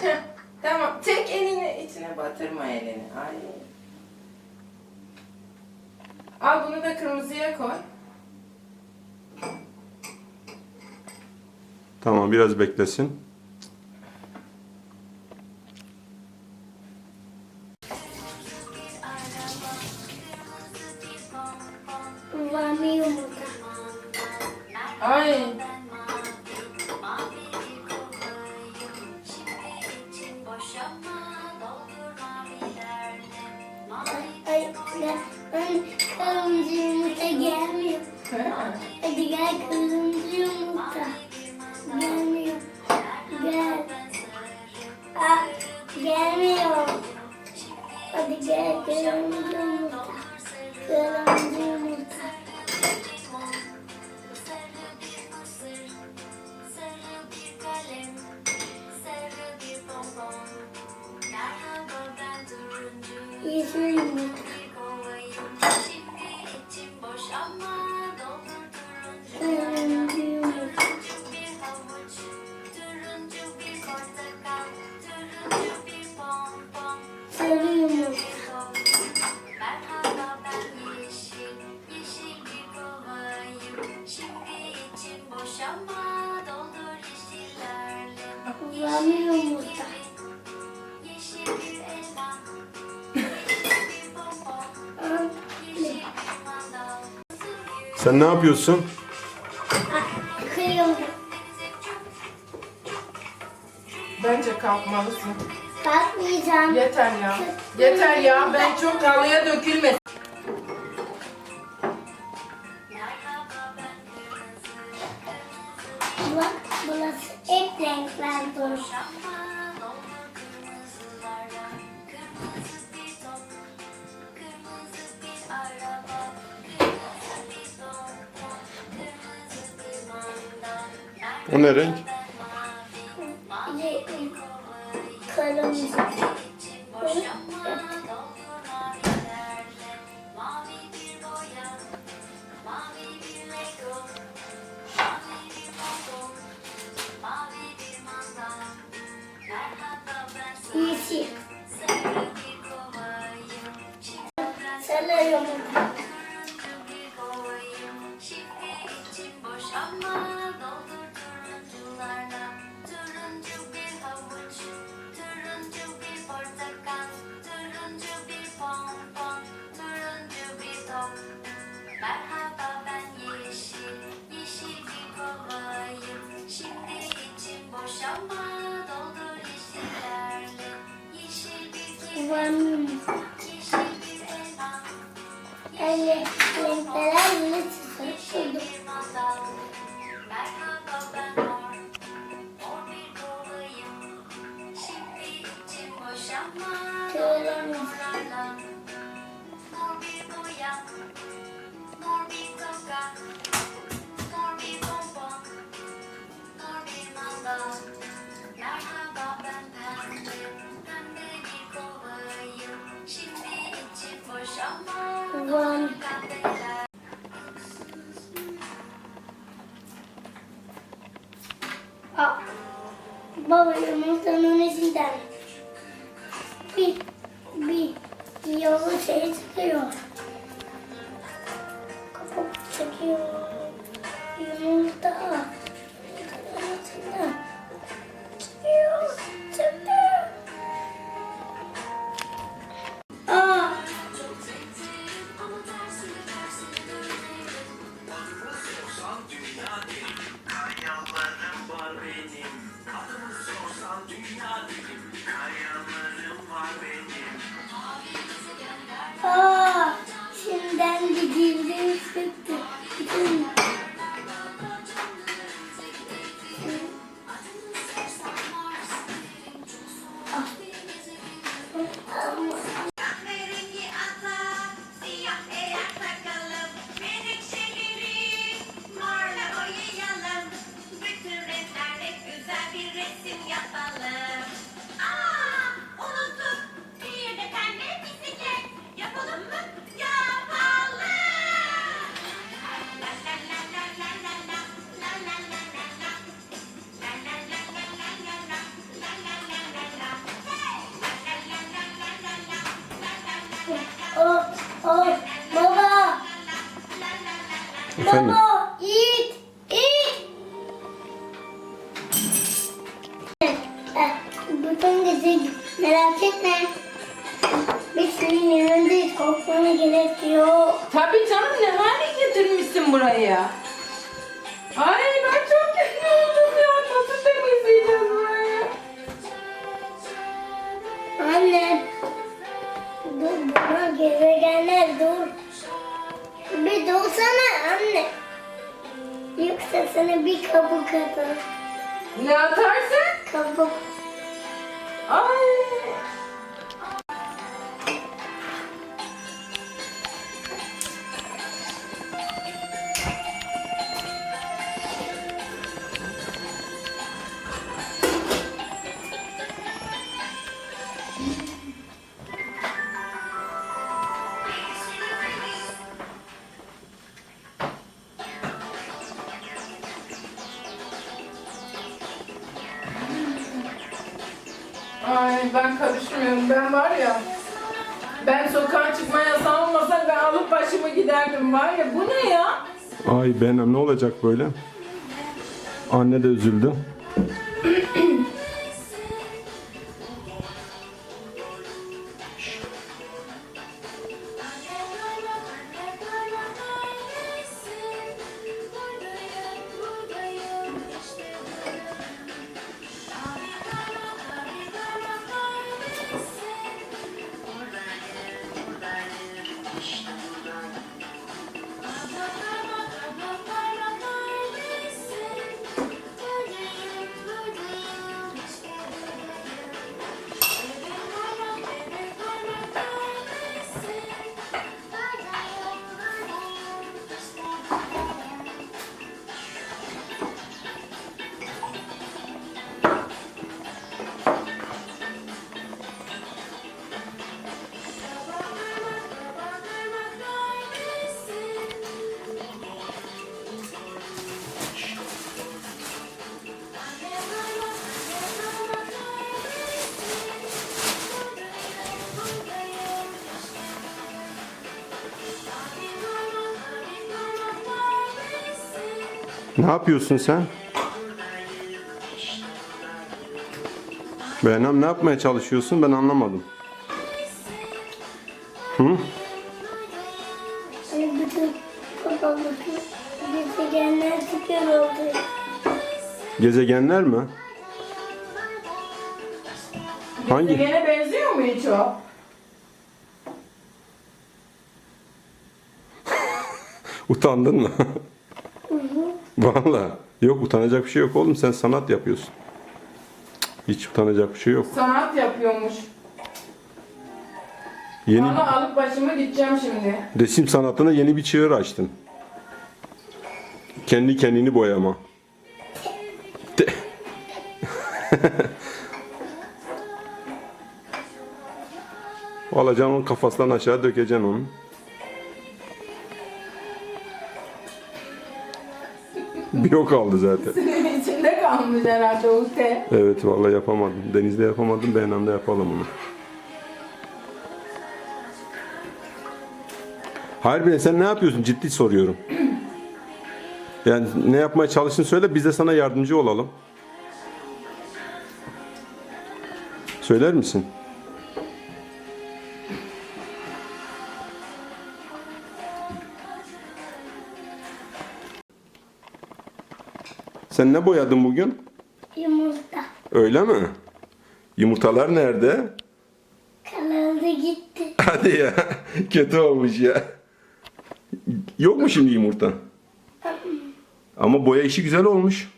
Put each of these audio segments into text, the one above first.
tamam. Tek elini içine batırma elini. Ay. Al bunu da kırmızıya koy. Tamam biraz beklesin. Vanilya yumurta. Ay. Hadi gel kırmızı yumurta. Gelmiyor. Gel. Aa, gelmiyor. Hadi gel kırmızı yumurta. Kırmızı yumurta. Yeşil Sen ne yapıyorsun? Kırıyorum. Bence kalkmalısın. Kalkmayacağım. Yeter ya. Yeter ya. Ben çok kanlıya dökülmesin. Bak burası hep renkler dolu. O ne renk? Kırmızı. one Bom, eu não estou necessitando. necessidade. Bi, bi, e eu vou ser superior. Efendim? Baba, it, it. Bütün gece merak etme. Biz senin yanındayız. Korkmana gerek yok. Tabii canım ne hale getirmişsin buraya? Ay ben çok kötü oldum ya. Nasıl temizleyeceğiz burayı? Anne. Dur buna gezegenler dur. Bir dursana anne. Yoksa sana bir kabuk atar. Ne atarsın? Kabuk. Ay Ben var ya. Ben sokağa çıkma yasağı olmasa ben alıp başımı giderdim var ya. Bu ne ya? Ay Benem ne olacak böyle? Anne de üzüldü. Ne yapıyorsun sen? Benem ne yapmaya çalışıyorsun ben anlamadım. Hı? Bütün bütün gezegenler çıkıyor oldu. Gezegenler mi? Hangi? Gezegene benziyor mu hiç o? Utandın mı? Vallahi yok utanacak bir şey yok oğlum sen sanat yapıyorsun. Hiç utanacak bir şey yok. Sanat yapıyormuş. Yeni Bana alıp başımı gideceğim şimdi. resim sanatına yeni bir çığır açtın. Kendi kendini boyama. De- Alacaksın onun kafasından aşağı dökeceksin onu. Bir o kaldı zaten. Senin içinde kalmış herhalde o te. Evet vallahi yapamadım. Denizde yapamadım. Beynam'da yapalım onu. Harbi sen ne yapıyorsun? Ciddi soruyorum. Yani ne yapmaya çalıştığını söyle biz de sana yardımcı olalım. Söyler misin? Sen ne boyadın bugün? Yumurta. Öyle mi? Yumurtalar nerede? Kanalı gitti. Hadi ya. Kötü olmuş ya. Yok mu şimdi yumurta? Ama boya işi güzel olmuş.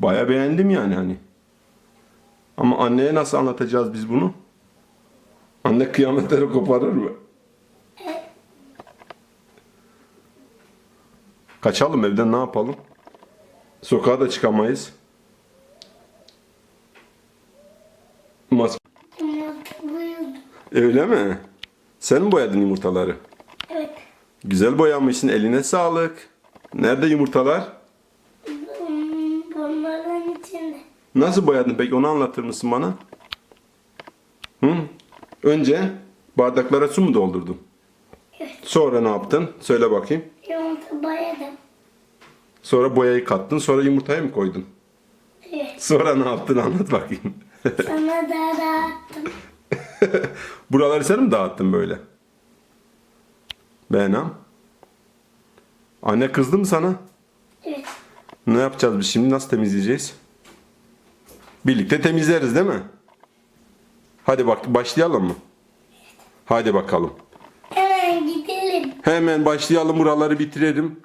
Baya beğendim yani hani. Ama anneye nasıl anlatacağız biz bunu? Anne kıyametleri koparır mı? Kaçalım evden ne yapalım? Sokağa da çıkamayız. Mas. Öyle mi? Sen mi boyadın yumurtaları? Evet. Güzel boyamışsın. Eline sağlık. Nerede yumurtalar? Bunların içinde. Nasıl boyadın peki? Onu anlatır mısın bana? Hı? Önce bardaklara su mu doldurdun? Evet. Sonra ne yaptın? Söyle bakayım. Yumurta boyadım. Sonra boyayı kattın. Sonra yumurtaya mı koydun? Evet. Sonra ne yaptın anlat bakayım. Sana da dağıttım. Buraları sen mi dağıttın böyle? Beğenam. Anne kızdı mı sana? Evet. Ne yapacağız biz şimdi? Nasıl temizleyeceğiz? Birlikte temizleriz değil mi? Hadi bak başlayalım mı? Hadi bakalım. Hemen gidelim. Hemen başlayalım buraları bitirelim.